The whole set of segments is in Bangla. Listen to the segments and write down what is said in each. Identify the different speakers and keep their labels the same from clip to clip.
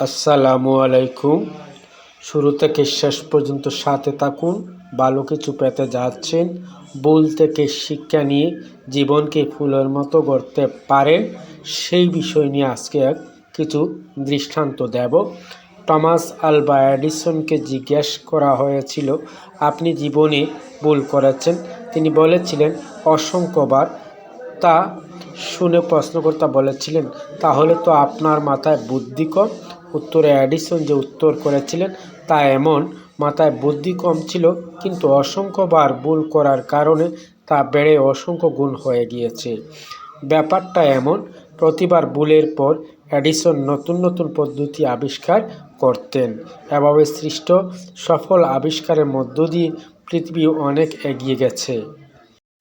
Speaker 1: আসসালামু আলাইকুম। শুরু থেকে শেষ পর্যন্ত সাথে থাকুন। ভালো কিছু পেতে যাচ্ছেন। ভুল থেকে শিক্ষা নিয়ে জীবনকে ফুলের মতো গড়তে পারেন। সেই বিষয় নিয়ে আজকে এক কিছু দৃষ্টান্ত দেব। টমাস আলবা এডিসনকে জিজ্ঞেস করা হয়েছিল, আপনি জীবনে ভুল করেছেন? তিনি বলেছিলেন, অসংখ্যবার। তা শুনে প্রশ্নকর্তা বলেছিলেন, তাহলে তো আপনার মাথায় বুদ্ধি কম। উত্তরে অ্যাডিসন যে উত্তর করেছিলেন তা এমন, মাথায় বুদ্ধি কম ছিল, কিন্তু অসংখ্যবার ভুল করার কারণে তা বেড়ে অসংখ্য গুণ হয়ে গিয়েছে। ব্যাপারটা এমন, প্রতিবার ভুলের পর অ্যাডিসন নতুন নতুন পদ্ধতি আবিষ্কার করতেন। এভাবে সৃষ্ট সফল আবিষ্কারের মধ্য দিয়ে পৃথিবী অনেক এগিয়ে গেছে।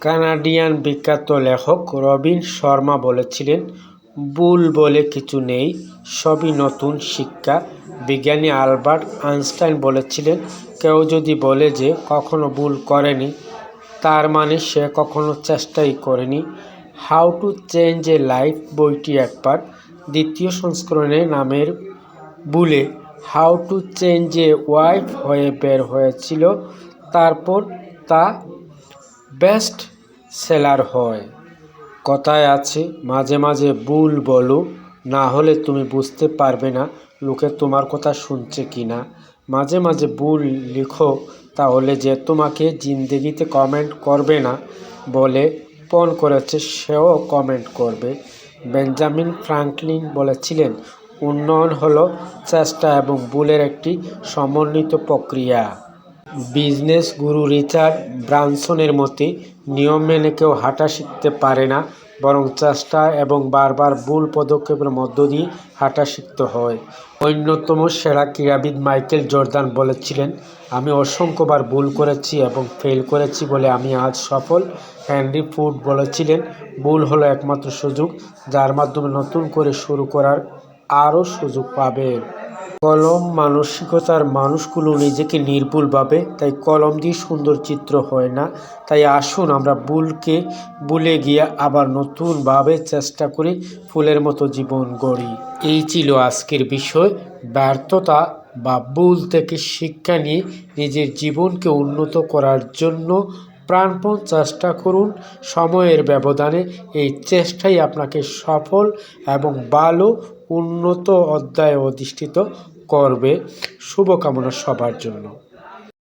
Speaker 1: কানাডিয়ান বিখ্যাত লেখক রবিন শর্মা বলেছিলেন ভুল বলে কিছু নেই, সবই নতুন শিক্ষা। বিজ্ঞানী আলবার্ট আইনস্টাইন বলেছিলেন, কেউ যদি বলে যে কখনো ভুল করেনি, তার মানে সে কখনো চেষ্টাই করেনি। How to change a life বইটি একবার দ্বিতীয় সংস্করণে নামের ভুলে how to change a wife হয়ে বের হয়েছিল। তারপর তা বেস্ট সেলার হয়। কথায় আছে, মাঝে মাঝে ভুল বলো, না হলে তুমি বুঝতে পারবে না লোকে তোমার কথা শুনছে কি না। মাঝে মাঝে ভুল লিখো, তাহলে যে তোমাকে জিন্দেগিতে কমেন্ট করবে না বলে পণ করেছে, সেও কমেন্ট করবে। বেঞ্জামিন ফ্রাঙ্কলিন বলেছিলেন, উন্নয়ন হলো চেষ্টা এবং ভুলের একটি সমন্বিত প্রক্রিয়া। বিজনেস গুরু রিচার্ড ব্রানসনের মতে, নিয়ম মেনে কেউ হাঁটা শিখতে পারে না, বরং চেষ্টা এবং বারবার ভুল পদক্ষেপের মধ্য দিয়ে হাঁটা শিখতে হয়। অন্যতম সেরা ক্রীড়াবিদ মাইকেল জর্দান বলেছিলেন, আমি অসংখ্যবার ভুল করেছি এবং ফেল করেছি বলে আমি আজ সফল। হ্যানরি ফুড বলেছিলেন, ভুল হলো একমাত্র সুযোগ, যার মাধ্যমে নতুন করে শুরু করার আরও সুযোগ পাবেন কলম মানসিকতার মানুষগুলো নিজেকে নির্ভুল ভাবে তাই কলম দিয়ে সুন্দর চিত্র হয় না। তাই আসুন আমরা ভুলকে ভুলে গিয়ে আবার নতুনভাবে চেষ্টা করি ফুলের মতো জীবন গড়ি। এই ছিল আজকের বিষয়। ব্যর্থতা বা ভুল থেকে শিক্ষা নিয়ে নিজের জীবনকে উন্নত করার জন্য প্রাণপণ চেষ্টা করুন। সময়ের ব্যবধানে এই চেষ্টাই আপনাকে সফল এবং ভালো উন্নত অধ্যায়ে অধিষ্ঠিত করবে। শুভকামনা সবার জন্য।